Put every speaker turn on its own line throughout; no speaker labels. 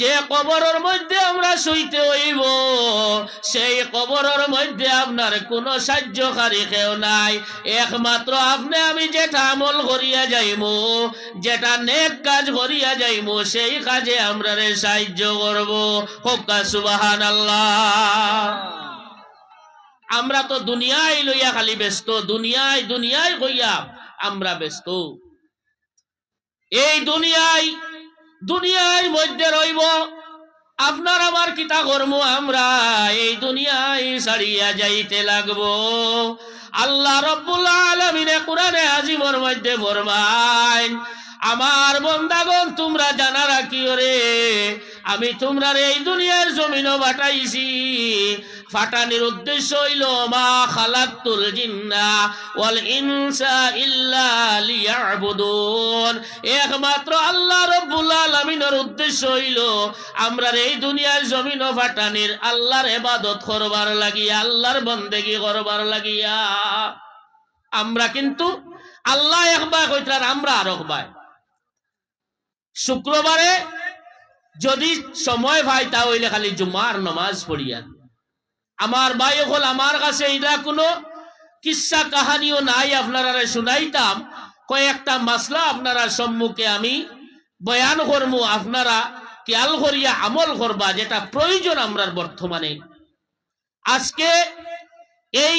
যে কবরের মধ্যে আমরা শুইতে হইব, সেই কবরের মধ্যে আপনার কোনো সাহায্যকারী কেউ নাই। একমাত্র আপনি, আমি যেটা আমল করিয়া যাইব যেটা নেক কাজ করিয়া যাইব সেই কাজে আমরা সাহায্য করব। হোকা সুবাহান আমরা তো দুনিয়ায় লইয়া খালি ব্যস্ত, দুনিয়ায় দুনিয়ায় কইয়া আমরা ব্যস্ত। এই দুনিয়ায় দুনিয়ার মধ্যে রইব। আপনার আমার কিতা কর্ম আমরা এই দুনিয়ায় সারিয়া যাইতে লাগবো। আল্লাহ রব্বুল আলমিনে কোরআনে আজিমর মধ্যে ফরমাইন, আমার বন্দাগণ, তোমরা জানা রাখিও রে আমি তোমরা এই দুনিয়ার জমিনও বাটাইছি। ফাটানির উদ্দেশ্য হইল, মা খালাতুল জিন্না ওয়াল ইনসা ইল্লা লিয়াবুদুন। একমাত্র আল্লাহ রব্বুল আলামিনের উদ্দেশ্য হইল, আমরা এই দুনিয়ার জমিন ফাটানির আল্লাহর ইবাদত করবার লাগিয়া, আল্লাহর বন্দেগি করবার লাগিয়া। আমরা কিন্তু আল্লাহ একবার কইতার আমরা আর শুক্রবারে যদি সময় ভাই তা হইলে খালি জুমার নমাজ পড়িয়া আমার ভাই হল, আমার কাছে এটা কোনো কিসা কাহানিও নাই, আপনারা শুনাইতাম। কয়েকটা মাসলা আপনারা সম্মুখে আমি বয়ান করব আপনারা খেয়াল করিয়া আমল করবা, যেটা প্রয়োজন আমরার বর্তমানে। আজকে এই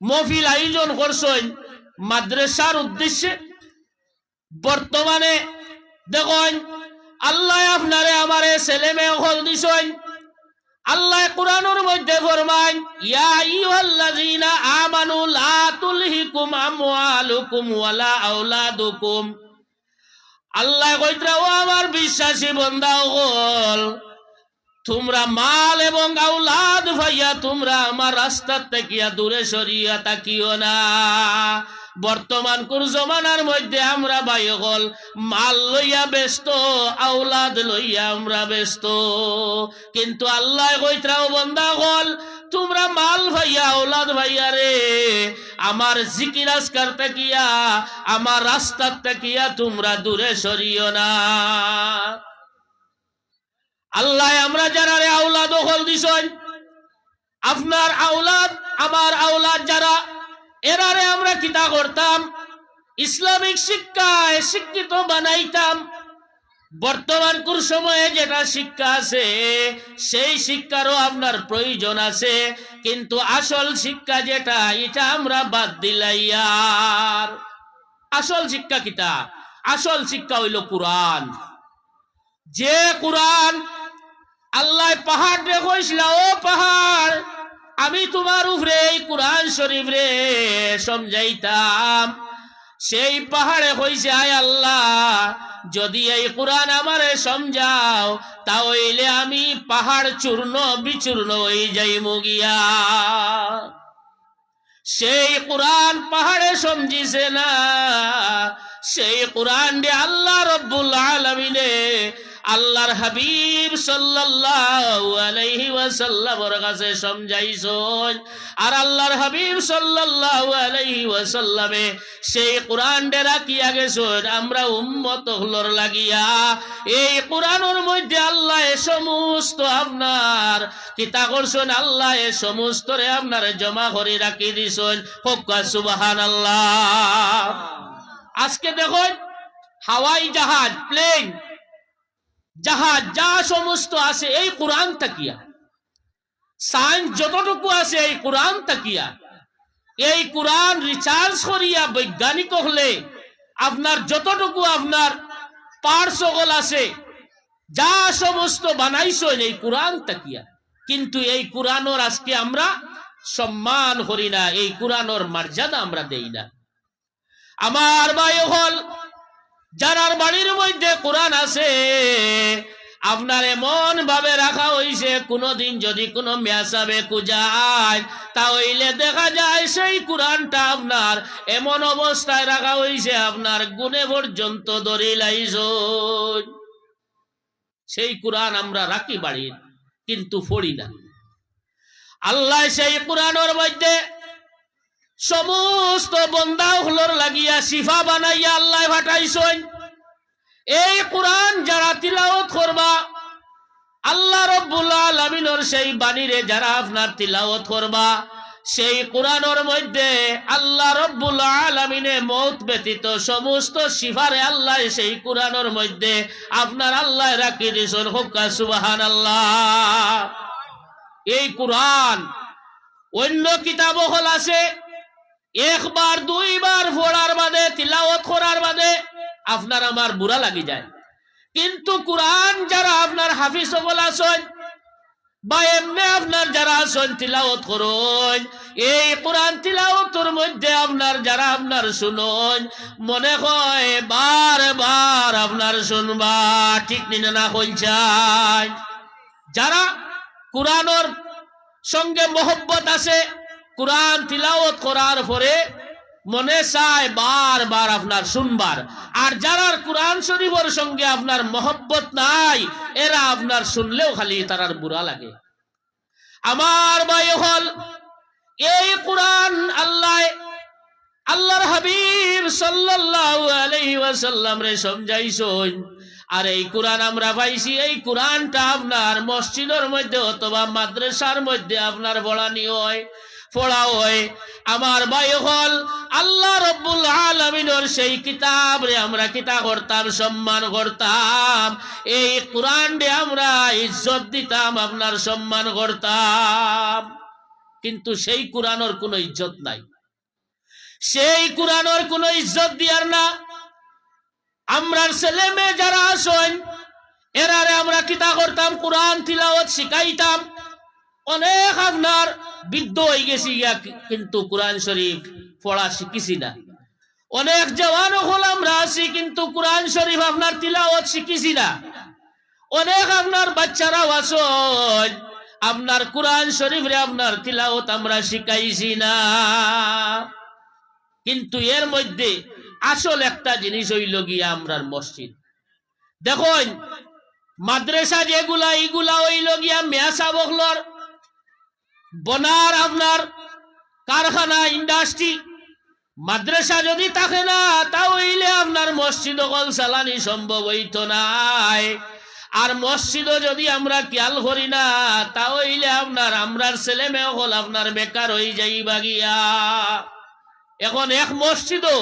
মফিল আয়োজন করছেন মাদ্রাসার উদ্দেশ্যে। বর্তমানে দেখুন আল্লাহ আপনারে আমারে ছেলে মেয়ে হল দিছেন। আল্লাহ কোরআনুর মধ্যে ফরমান ইয়া লা আল্লাহ কইতরা, ও আমার বিশ্বাসী বান্দা হল তোমরা মাল এবং আওলাদ ভাইয়া, তোমরা আমার রাস্তার থেকে দূরে সরিয়া তাকিও না। বর্তমান কোন জমানার মধ্যে আমরা ভাই হল মাল লইয়া ব্যস্ত, আওলাদ লইয়া আমরা ব্যস্ত। কিন্তু আল্লাহ কইত্রাও বন্ধা হল তোমরা মাল ভাইয়া, আওলাদ ভাইয়া রে, আমার জিকির আজকার তাকিয়া, আমার রাস্তার তাকিয়া তোমরা দূরে সরিও না। আল্লাহ, আমরা যারা রে আওলাদ হল দিছন, আপনার আওলাদ, আমার আওলাদ যারা এরারে আমরা কিতা করতাম? ইসলামিক শিক্ষায় শিক্ষিত বানাইতাম। বর্তমান কোন সময়ে যেটা শিক্ষা আছে, সেই শিক্ষারও আপনার প্রয়োজন আছে। কিন্তু আসল শিক্ষা যেটা, এটা আমরা বাদ দিলাইয়ার আসল শিক্ষা কিতা? আসল শিক্ষা হইল কোরআন। যে কোরআন আল্লাহ পাহাড় রে দেখছিল ও পাহাড়। আমি তোমার উপরে, এই কোরআন শরীফ রে সমঝাইতাম। সেই পাহাড়ে হইছে, আয় আল্লাহ, যদি এই কোরআন আমারে সমঝাও তাহলে আমি পাহাড় চূর্ণ বিচূর্ণ হয়ে যাই মুগিয়া সেই কোরআন পাহাড়ে সমঝিছে না, সেই কোরআন আল্লাহ রব্বুল আলমিনে আল্লাহর হাবিব সাল্লাল্লাহু আলাইহি ওয়াসাল্লামের কাছে সমঝাইছন। আর আল্লাহর হাবিব ওয়াসাল্লামে সেই কোরআন ডে রাখিয়া গেছন, আমরা উম্মত হলর লাগিয়া। এই কোরআনের মধ্যে আল্লাহ এ সমস্ত আপনার কিতা করছেন, আল্লাহ এ সমস্ত রে আপনার জমা করে রাখি দিছেন। হক্কা সুবহানাল্লাহ। আজকে দেখুন, হাওয়াই জাহাজ, প্লেন। জাহাজ, যা সমস্ত আছে, এই কোরআন তাকিয়া সায়েন্স যতটুকু আছে, এই কোরআন তাকিয়া এই কোরআন রিচার্জ করিয়া বৈজ্ঞানিক হলে আপনার যতটুকু আপনার পার্সগল আছে, যা সমস্ত বানাইছেন, এই কোরআন তাকিয়া কিন্তু এই কোরআনর আজকে আমরা সম্মান করি না, এই কোরআনর মর্যাদা আমরা দেই না। আমার ভাই হল যারার বাড়ির মধ্যে কোরআন আছে, আপনার এমন ভাবে রাখা হইছে, কোনদিন যদি কোনো মেয়াসাবে কুজায় তাহলে দেখা যায় সেই কোরআনটা আপনার এমন অবস্থায় রাখা হইছে, আপনার গুণে পর্যন্ত দরিলাইছ সেই কোরআন আমরা রাখি বাড়ির, কিন্তু ফড়ি না। আল্লাহ সেই কোরআনের মধ্যে সমস্ত বন্দা হলোর লাগিয়া শিফা বানাইয়া আল্লাহ ভাটাইছেন এই কোরআন যারা তিলাওত করবা, আল্লাহ রব্বুল সেই বাণীরে যারা আপনার তিলাওত করবা, সেই কোরআনের মধ্যে আল্লাহ রব্বুল আলমিনে মৌত ব্যতীত সমস্ত শিফারে আল্লাহ সেই কোরআনের মধ্যে আপনার আল্লাহ রাখি দিছন হুক্কা সুবাহান আল্লাহ এই কোরআন অন্য কিতাব হল আছে একবার, দুইবার পড়ার বাদে তিলাওত করার বাদে আপনার আমার বুড়া লাগি যায়। কিন্তু কোরআন যারা আপনার হাফিজ সকল আছেন বা এমনি আপনার যারা আছেন তিলাওত করুন, এই কোরআন তিলাওতর মধ্যে আপনার যারা আপনার শুনুন, মনে হয় বার বার আপনার শুনবা, ঠিক নিনে না কইছাই যারা কোরআনর সঙ্গে মোহব্বত আছে কোরআন তিলাওত করার পরে মনে চায় বার বার আপনার শুনবার। আর যারা কোরআন শরীফের সঙ্গে আপনার মহব্বত নাই, এরা আপনার শুনলেও খালি তারার বুড়া লাগে। আমার ভাই হল, এই কোরআন আল্লাহ, আল্লাহর হাবিব সাল্লাল্লাহু আলাইহি ওয়াসাল্লাম রে সমঝাইছন। আর এই কোরআন আমরা পাইছি, এই কোরআনটা আপনার মসজিদের মধ্যে অথবা মাদ্রাসার মধ্যে আপনার পড়ানি হয়। পড়া হয়। আমার ভাই হল আল্লাহ রব্বুল আলমিনের সেই কিতাব রে আমরা কিতা করতাম, সম্মান করতাম। এই কোরআন রে আমরা ইজ্জত দিতাম, আপনার সম্মান করতাম। কিন্তু সেই কোরআনের কোনো ইজ্জত নাই। সেই কোরআনের কোনো ইজ্জত দিয়ার না। আমরার ছেলে মেয়ে যারা আসেন, এরারে আমরা কিতা করতাম, কোরআন তিলাওয়াত শিখাইতাম। অনেক আপনার বৃদ্ধ হয়ে গেছি কিন্তু কোরআন শরীফ পড়া শিখিছি না। অনেক জওয়ান হল আমরা আছি কিন্তু কোরআন শরীফ আপনার তিলাওয়াত শিখিছি না। অনেক আপনার বাচ্চারাও আসন আপনার কোরআন শরীফ রে আপনার তিলাওয়াত আমরা শিখাইছি না। কিন্তু এর মধ্যে আসল একটা জিনিস হইল গিয়া আমরার মসজিদ। দেখুন, মাদ্রাসা যেগুলা, এইগুলা হইল গিয়া মেয়া বকলর বনার আপনার কারখানা ইন্ডাস্ট্রি মাদ্রাসা যদি থাকে না তা হইলে আপনার মসজিদ অকল চালানি সম্ভব হইত নাই। আর মসজিদও যদি আমরা খেয়াল করি না তা হইলে আপনার আমরার ছেলে মেয়ে হল আপনার বেকার হয়ে যাইবা গিয়া। এখন এক মসজিদও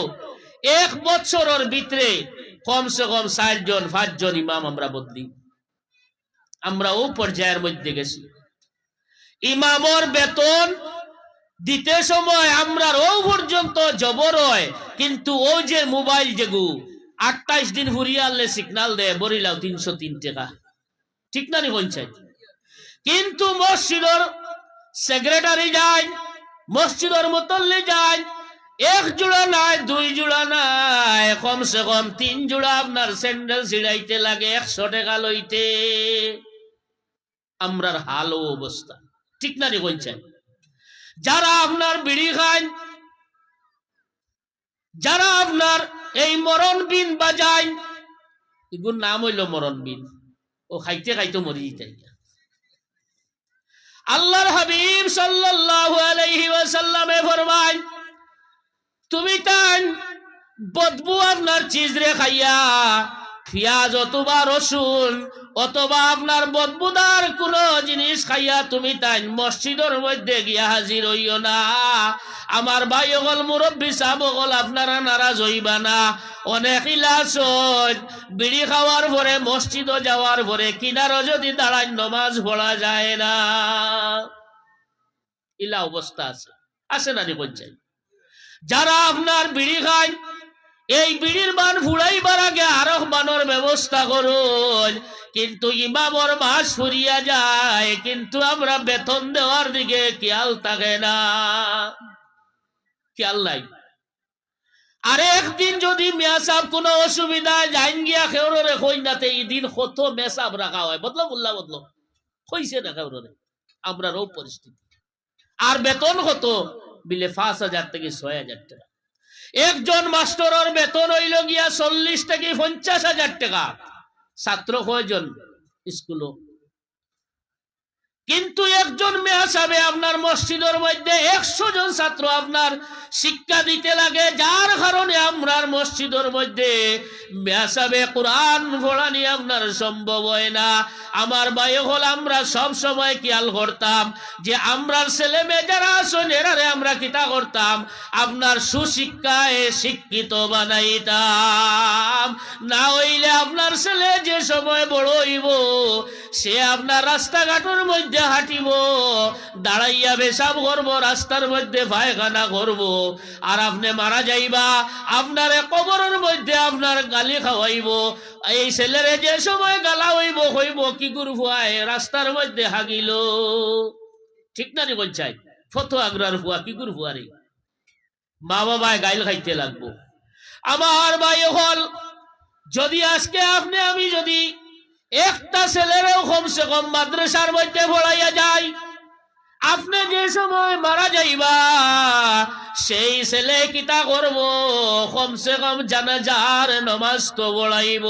এক বছরের ভিতরে কমসে কম চারজন, পাঁচজন ইমাম আমরা বদলি। আমরা ও পর্যায়ের মধ্যে গেছি। ইমামর বেতন দিতে সময় আমরা ও পর্যন্ত জবর হয়। কিন্তু ও যে মোবাইল যেগু আটটাইশ দিন ফুরিয়ে আনলে সিগনাল দেয় বরিলাও তিনশো তিন টাকা। ঠিক না নি পঞ্চায়েত? কিন্তু মসজিদর সেক্রেটারি যায়, মসজিদর মুতল্লি যায়, এক জোড়া নাই, দুই জোড়া নাই, কমসে কম তিন জোড়া আপনার স্যান্ডেল ছিড়াইতে লাগে, একশো টাকা লইতে। আমরার হালো অবস্থা। ঠিক না রে বলছেন। যারা আপনার বিড়ি খায়, যারা আপনার এই মরণ বিন বাজায় নাম হইল মরণ বিন। ও খাইতে খাইতে মরি যাই আল্লাহর হাবিব সাল্লাল্লাহু আলাইহি তুমি তাই বদবু আপনার চিজ রে খাইয়া পেঁয়াজ অথবা রসুন অথবা আপনার বদবুদার কোন জিনিস খাইয়া তুমি তাই মসজিদের মধ্যে গিয়া হাজির হইও না। আমার ভাই অকল মুরব্বী সাহেব অকল আপনারা নারাজ হইবা না। অনেক ইলাস বিড়ি খাওয়ার পরে মসজিদও যাওয়ার পরে কিনারও যদি দাঁড়ায় নমাজ পড়া যায় না। ইলা অবস্থা আছে। আছে না নি যারা আপনার বিড়ি খায় এই বিড়ির মান ফুড়াইবার আগে আরও মানের ব্যবস্থা করুন। কিন্তু ইমামর মাস ফুরিয়া যায়, কিন্তু আমরা বেতন দেওয়ার দিকে খেয়াল থাকে না। খেয়াল নাই? আর একদিন যদি মেসাব কোনো অসুবিধা যাইন গিয়া খেউরে কই নাতে দিন কত মেসাব রাখা হয়। বদলো বললা বদলো কইছে না খেউরে আমরারও পরিস্থিতি। আর বেতন কত? বিলে পাঁচ হাজার থেকে ছয় হাজার টাকা। একজন মাস্টরের বেতন হইল গিয়া চল্লিশ থেকে পঞ্চাশ হাজার টাকা। ছাত্র কয়জন? স্কুল কিন্তু একজন মেয়া আপনার মসজিদের মধ্যে একশো জন ছাত্র আপনার শিক্ষা দিতে লাগে, যার কারণে আপনার মসজিদের মধ্যে মেয়া সাহেবে কোরআন পড়ানি আপনার সম্ভব হয় না। আমার ভাই হল, আমরা সব সময় খেয়াল করতাম যে আমরার ছেলে মেয়ে যারা আসুন এরারে আমরা কিতা করতাম? আপনার সুশিক্ষায় শিক্ষিত বানাইতাম। না হইলে আপনার ছেলে যে সময় বড় হইব, সে আপনার রাস্তাঘাটের মধ্যে হাঁটিব, দাঁড়াইয়া পেশাব করব, রাস্তার মধ্যে পায়খানা করব। আর আপনি মারা যাইবা, আপনার কবরের মধ্যে আপনার গালি খাওয়াইব। এই ছেলেরে যে সময় গালা হইব হইব কি গুরু ফুয়ায়? রাস্তার মধ্যে হাগিল। ঠিক না রে বলছাই ফতো আগ্রার ফুয়া কি গুরু ফুয়ারে মা বাবায় গাইল খাইতে লাগবো। আমার ভাই হল, যদি আজকে আপনি আমি যদি একটা ছেলেরেও কমসে কম মাদ্রাসার মধ্যে পড়াইয়া যায়। আপনি যে সময় মারা যাইবা, সেই ছেলে কিতা করব? কমসে কম জানাজার নমাজ তো বড়াইব